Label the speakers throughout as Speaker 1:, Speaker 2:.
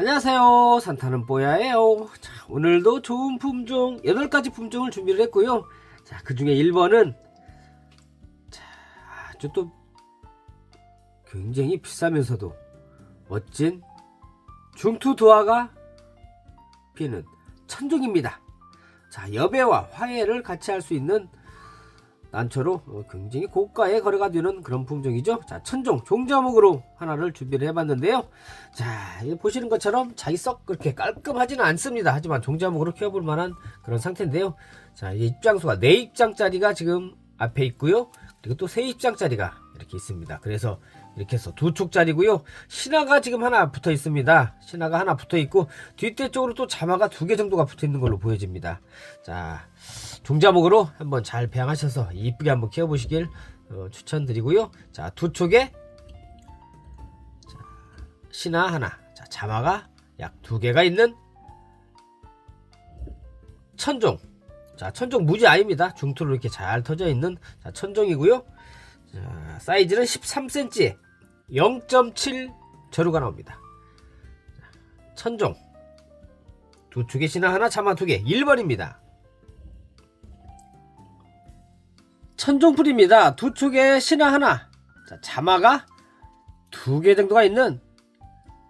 Speaker 1: 안녕하세요. 산타는 뽀야예요. 자, 오늘도 좋은 품종 8가지 품종을 준비를 했고요. 자, 그 중에 1번은 자, 아주 또 굉장히 비싸면서도 멋진 중투 도화가 피는 천종입니다. 자 여배와 화해를 같이 할 수 있는 난초로 어, 굉장히 고가의 거래가 되는 그런 품종이죠. 자, 천종 종자목으로 하나를 준비를 해봤는데요. 자, 이 보시는 것처럼 자기 썩 그렇게 깔끔하지는 않습니다. 하지만 종자목으로 키워볼 만한 그런 상태인데요. 자, 이 입장수가 네 입장짜리가 지금 앞에 있고요. 그리고 또 세 입장짜리가 이렇게 있습니다. 그래서 이렇게 해서 두 촉짜리고요. 신화가 지금 하나 붙어 있습니다. 신화가 하나 붙어 있고 뒷대 쪽으로 또 자마가 두 개 정도가 붙어 있는 걸로 보여집니다. 자, 종자목으로 한번 잘 배양하셔서 이쁘게 한번 키워보시길 어, 추천드리고요. 자, 두 촉에 자, 신화 하나, 자, 자마가 약 두 개가 있는 천종. 자, 천종 무지 아닙니다. 중투로 이렇게 잘 터져 있는 자, 천종이고요. 자, 사이즈는 13cm에 0.7 저루가 나옵니다. 천종. 두 축에 신화 하나, 자마 두 개. 1번입니다. 천종풀입니다. 두 축에 신화 하나. 자, 자마가 두 개 정도가 있는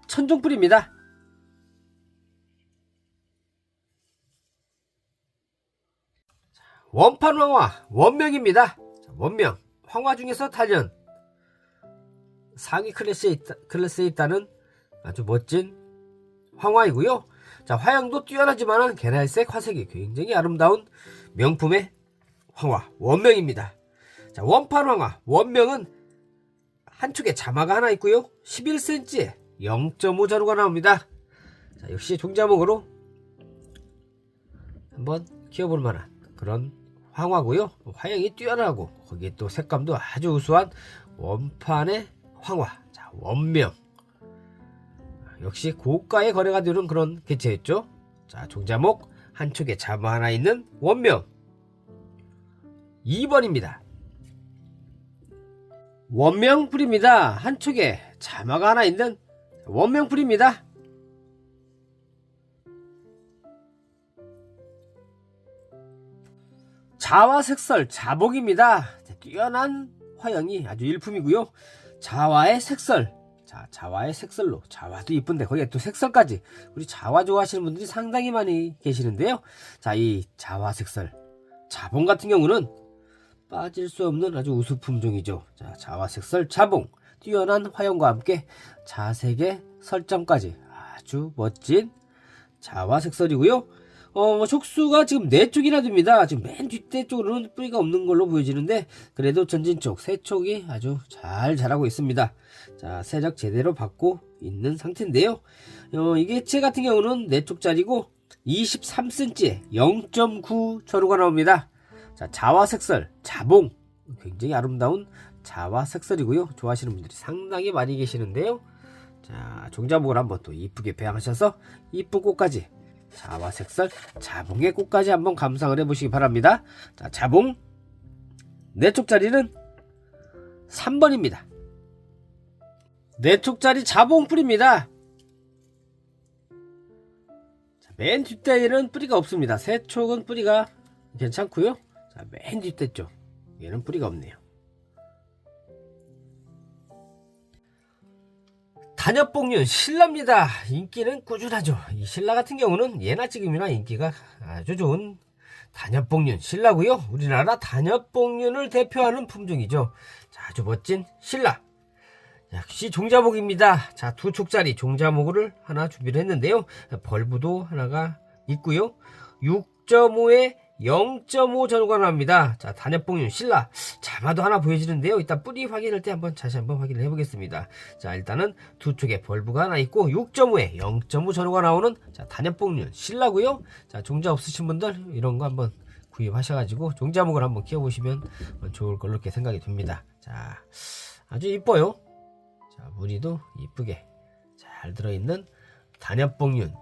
Speaker 1: 천종풀입니다. 원판 황화 원명입니다. 자, 원명 황화 중에서 단연 상위 클래스에, 있다, 클래스에 있다는 아주 멋진 황화이고요. 자 화양도 뛰어나지만 개날색 화색이 굉장히 아름다운 명품의 황화 원명입니다. 자 원판 황화 원명은 한 축에 자마가 하나 있고요. 11cm에 0.5 자루가 나옵니다. 자 역시 종자목으로 한번 키워볼 만한 그런 황화고요. 화양이 뛰어나고 거기에 또 색감도 아주 우수한 원판의 황화. 자, 원명. 역시 고가의 거래가 되는 그런 개체였죠. 자, 종자목 한 쪽에 자마 하나 있는 원명. 2번입니다. 원명풀입니다. 한 쪽에 자마가 하나 있는 원명풀입니다. 자화색설 자복입니다. 뛰어난 화형이 아주 일품이고요. 자화의 색설. 자, 자화의 색설로. 자화도 이쁜데 거기에 또 색설까지. 우리 자화 좋아하시는 분들이 상당히 많이 계시는데요. 자, 이 자화 색설. 자봉 같은 경우는 빠질 수 없는 아주 우수 품종이죠. 자, 자화 색설 자봉. 뛰어난 화형과 함께 자색의 설정까지 아주 멋진 자화 색설이고요. 어, 촉수가 지금 네 쪽이나 됩니다. 지금 맨 뒷대 쪽으로는 뿌리가 없는 걸로 보여지는데, 그래도 전진 쪽, 세 쪽이 아주 잘 자라고 있습니다. 자, 세력 제대로 받고 있는 상태인데요. 어, 이게 채 같은 경우는 네 쪽짜리고, 23cm에 0.9 전후가 나옵니다. 자, 자화색설, 자봉. 굉장히 아름다운 자화색설이고요. 좋아하시는 분들이 상당히 많이 계시는데요. 자, 종자목을 한번 또 이쁘게 배양하셔서 이쁜 꽃까지 자화 색설 자봉의 꽃까지 한번 감상을 해보시기 바랍니다. 자, 자봉 네 쪽짜리는 3번입니다. 네 쪽짜리 자봉 뿌리입니다. 자, 맨 뒷대에는 뿌리가 없습니다. 세 촉은 뿌리가 괜찮고요. 자, 맨 뒷대 쪽 얘는 뿌리가 없네요. 단엽봉륜 신라입니다. 인기는 꾸준하죠. 이 신라 같은 경우는 예나 지금이나 인기가 아주 좋은 단엽봉륜 신라고요. 우리나라 단엽봉륜을 대표하는 품종이죠. 자, 아주 멋진 신라. 역시 종자목입니다. 자, 두 촉짜리 종자목을 하나 준비를 했는데요. 벌브도 하나가 있고요. 6.5에 0.5 전후가 나옵니다. 자, 단엽봉륜 신라. 자마도 하나 보여지는데요. 일단 뿌리 확인할 때 한번 다시 한번 확인을 해보겠습니다. 자, 일단은 두 쪽에 벌브가 하나 있고 6.5에 0.5 전후가 나오는 자, 단엽봉륜 신라고요. 자, 종자 없으신 분들 이런 거 한번 구입하셔가지고 종자목을 한번 키워보시면 좋을 걸로 이렇게 생각이 듭니다. 자, 아주 이뻐요. 자, 무늬도 이쁘게 잘 들어있는 단엽봉륜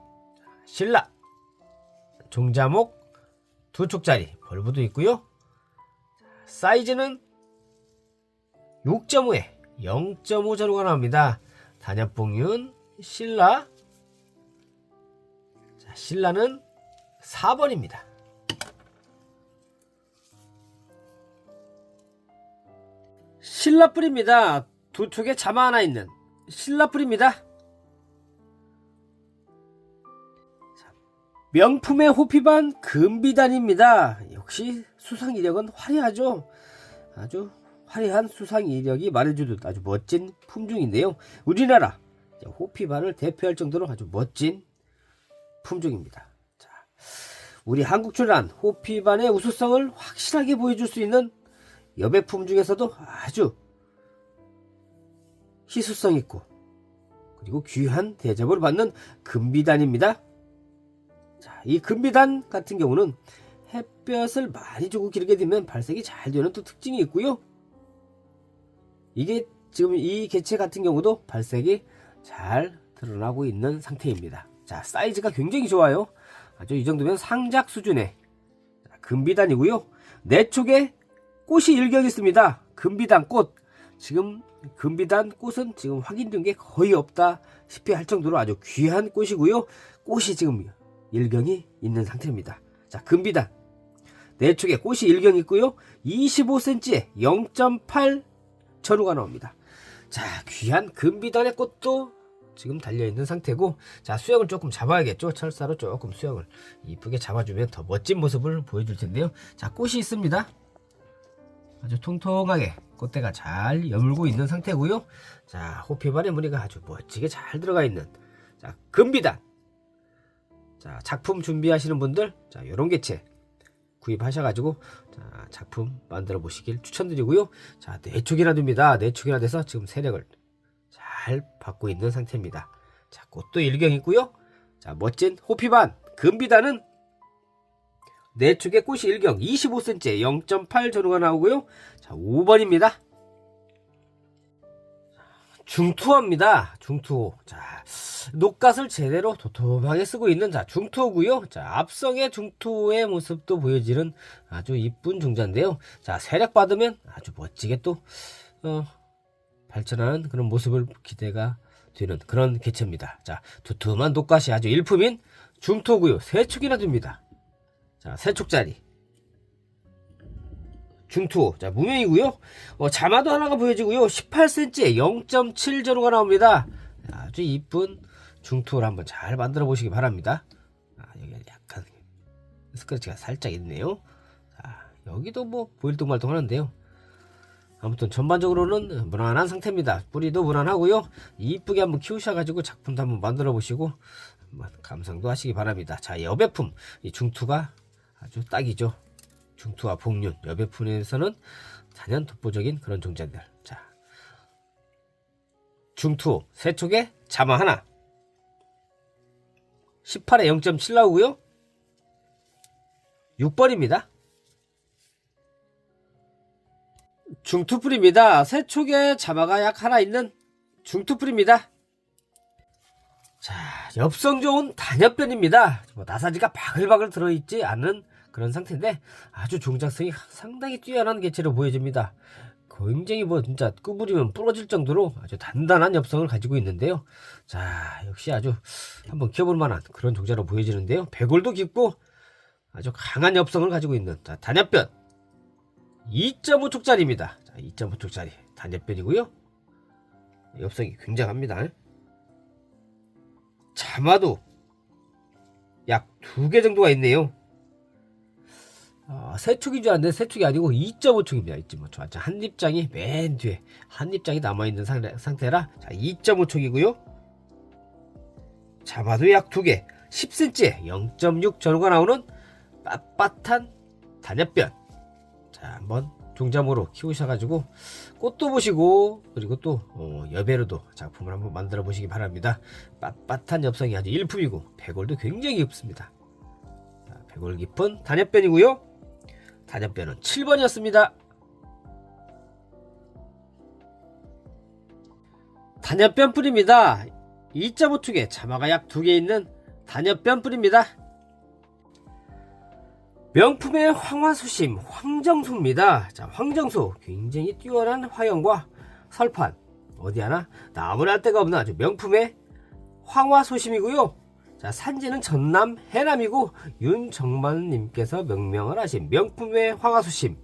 Speaker 1: 신라. 종자목 두 촉짜리 벌브도 있고요. 사이즈는 6.5에 0.5 전후가 나옵니다. 단엽봉윤 신라 신라는 4번입니다. 신라뿔입니다. 두 촉에 자마 하나 있는 신라뿔입니다. 명품의 호피반 금비단입니다. 역시 수상 이력은 화려하죠. 아주 화려한 수상 이력이 말해주듯 아주 멋진 품종인데요. 우리나라 호피반을 대표할 정도로 아주 멋진 품종입니다. 자, 우리 한국 출한 호피반의 우수성을 확실하게 보여줄 수 있는 여배품 중에서도 아주 희수성 있고 그리고 귀한 대접을 받는 금비단입니다. 자, 이 금비단 같은 경우는 햇볕을 많이 주고 기르게 되면 발색이 잘 되는 또 특징이 있고요. 이게 지금 이 개체 같은 경우도 발색이 잘 드러나고 있는 상태입니다. 자, 사이즈가 굉장히 좋아요. 아주 이 정도면 상작 수준의 금비단이고요. 내 쪽에 꽃이 일격 있습니다. 금비단 꽃. 지금 금비단 꽃은 지금 확인된 게 거의 없다시피 할 정도로 아주 귀한 꽃이고요. 꽃이 지금 일경이 있는 상태입니다. 자, 금비단. 내 쪽에 꽃이 일경 있고요. 25cm에 0.8 전후가 나옵니다. 자, 귀한 금비단의 꽃도 지금 달려있는 상태고, 자, 수영을 조금 잡아야겠죠? 철사로 조금 수영을 이쁘게 잡아주면 더 멋진 모습을 보여줄 텐데요. 자, 꽃이 있습니다. 아주 통통하게 꽃대가 잘 여물고 있는 상태고요. 자, 호피반의 무늬가 아주 멋지게 잘 들어가 있는, 자, 금비단. 자, 작품 준비하시는 분들, 자, 요런 개체 구입하셔가지고, 자, 작품 만들어 보시길 추천드리고요. 자, 내축이나 됩니다. 내축이나 돼서 지금 세력을 잘 받고 있는 상태입니다. 자, 꽃도 일경 있고요. 자, 멋진 호피반, 금비단은 내축의 꽃이 일경 25cm 0.8 전후가 나오고요. 자, 5번입니다. 중투어입니다. 중투호. 자, 녹갓을 제대로 도톰하게 쓰고 있는 자, 중투호고요. 자, 앞성의 중투호의 모습도 보여지는 아주 이쁜 종자인데요. 자, 세력 받으면 아주 멋지게 또 어, 발전하는 그런 모습을 기대가 되는 그런 개체입니다. 자, 두툼한 녹갓이 아주 일품인 중투호고요. 세 축이나 됩니다. 자, 세 축짜리. 중투. 자, 무명이고요. 어, 자마도 하나가 보여지고요. 18cm에 0.7 전후가 나옵니다. 아주 이쁜 중투를 한번 잘 만들어 보시기 바랍니다. 아, 여기 약간 스크래치가 살짝 있네요. 자, 여기도 뭐 보일동 말동 하는데요. 아무튼 전반적으로는 무난한 상태입니다. 뿌리도 무난하고요. 이쁘게 한번 키우셔 가지고 작품도 한번 만들어 보시고 감상도 하시기 바랍니다. 자, 여배품 이 중투가 아주 딱이죠. 중투와 복륜 여배품에서는 단연 독보적인 그런 종자들. 자, 중투 세 촉에 자마 하나. 18에 0.7 나오고요. 6번입니다. 중투풀입니다. 세 촉에 자마가 약 하나 있는 중투풀입니다. 자, 엽성 좋은 단엽변입니다. 뭐 나사지가 바글바글 들어있지 않은 그런 상태인데 아주 종작성이 상당히 뛰어난 개체로 보여집니다. 굉장히 뭐 진짜 구부리면 부러질 정도로 아주 단단한 엽성을 가지고 있는데요. 자, 역시 아주 한번 키워볼 만한 그런 종자로 보여지는데요. 배골도 깊고 아주 강한 엽성을 가지고 있는 자, 단엽변 2.5촉짜리입니다. 자, 2.5촉짜리 단엽변이고요. 엽성이 굉장합니다. 자마도 약 두 개 정도가 있네요. 어, 세 축인 줄 알았는데 세 축이 아니고 2.5축입니다. 2.5축. 아주 한 입장이 맨 뒤에 한 입장이 남아있는 상태, 라 자, 2.5축이고요. 자마도 약두 개. 10cm에 0.6 전후가 나오는 빳빳한 단엽변. 자, 한번 종자모로 키우셔가지고 꽃도 보시고 그리고 또 어, 여배로도 작품을 한번 만들어 보시기 바랍니다. 빳빳한 엽성이 아주 일품이고 배골도 굉장히 깊습니다. 자, 배골 깊은 단엽변이고요. 단엽변은 7번이었습니다. 단엽변 뿌리입니다. 2.5축에 자마가 약두개 있는 단엽변 뿌리입니다. 명품의 황화수심 황정소입니다. 자, 황정소 굉장히 뛰어난 화형과 설판 어디 하나 나무랄 데가 없는 아주 명품의 황화소심이고요. 자, 산지는 전남 해남이고 윤정만님께서 명명을 하신 명품의 황화수심.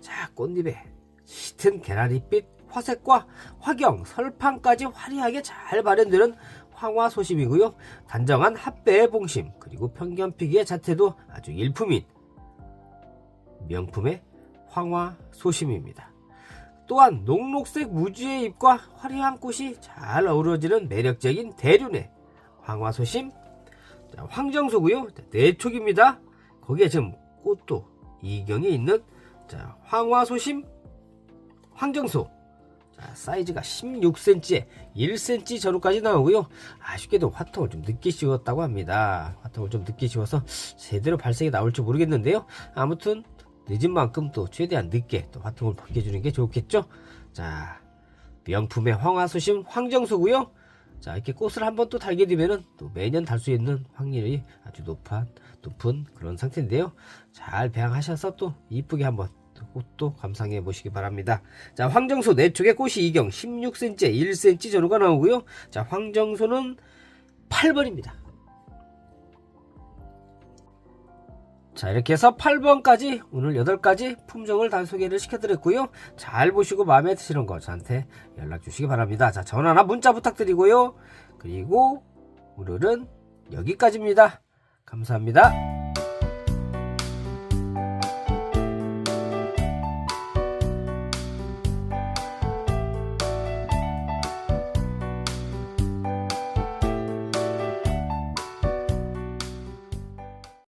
Speaker 1: 자, 꽃잎에 짙은 계란잎빛 화색과 화경, 설판까지 화려하게 잘 발현되는 황화소심이고요. 단정한 합배의 봉심, 그리고 편견피기의 자태도 아주 일품인 명품의 황화소심입니다. 또한 녹록색 무지의 잎과 화려한 꽃이 잘 어우러지는 매력적인 대륜의 황화소심, 자, 황정소고요. 자, 내촉입니다. 거기에 지금 꽃도 이경에 있는 자, 황화소심, 황정소. 자, 사이즈가 16cm에 1cm 전후까지 나오고요. 아쉽게도 화통을 좀 늦게 씌웠다고 합니다. 화통을 좀 늦게 씌워서 제대로 발색이 나올지 모르겠는데요. 아무튼 늦은 만큼 또 최대한 늦게 또 화통을 벗겨주는 게 좋겠죠. 자, 명품의 황화수심 황정소고요. 자, 이렇게 꽃을 한 번 또 달게 되면은 또 매년 달 수 있는 확률이 아주 높은 높은 그런 상태인데요. 잘 배양하셔서 또 이쁘게 한번 또 꽃도 감상해 보시기 바랍니다. 자, 황정소 내 쪽에 꽃이 이경 16cm, 1cm 전후가 나오고요. 자, 황정소는 8번입니다. 자, 이렇게 해서 8번까지 오늘 8가지 품종을 다 소개를 시켜드렸고요. 잘 보시고 마음에 드시는 거 저한테 연락 주시기 바랍니다. 자, 전화나 문자 부탁드리고요. 그리고 오늘은 여기까지입니다. 감사합니다.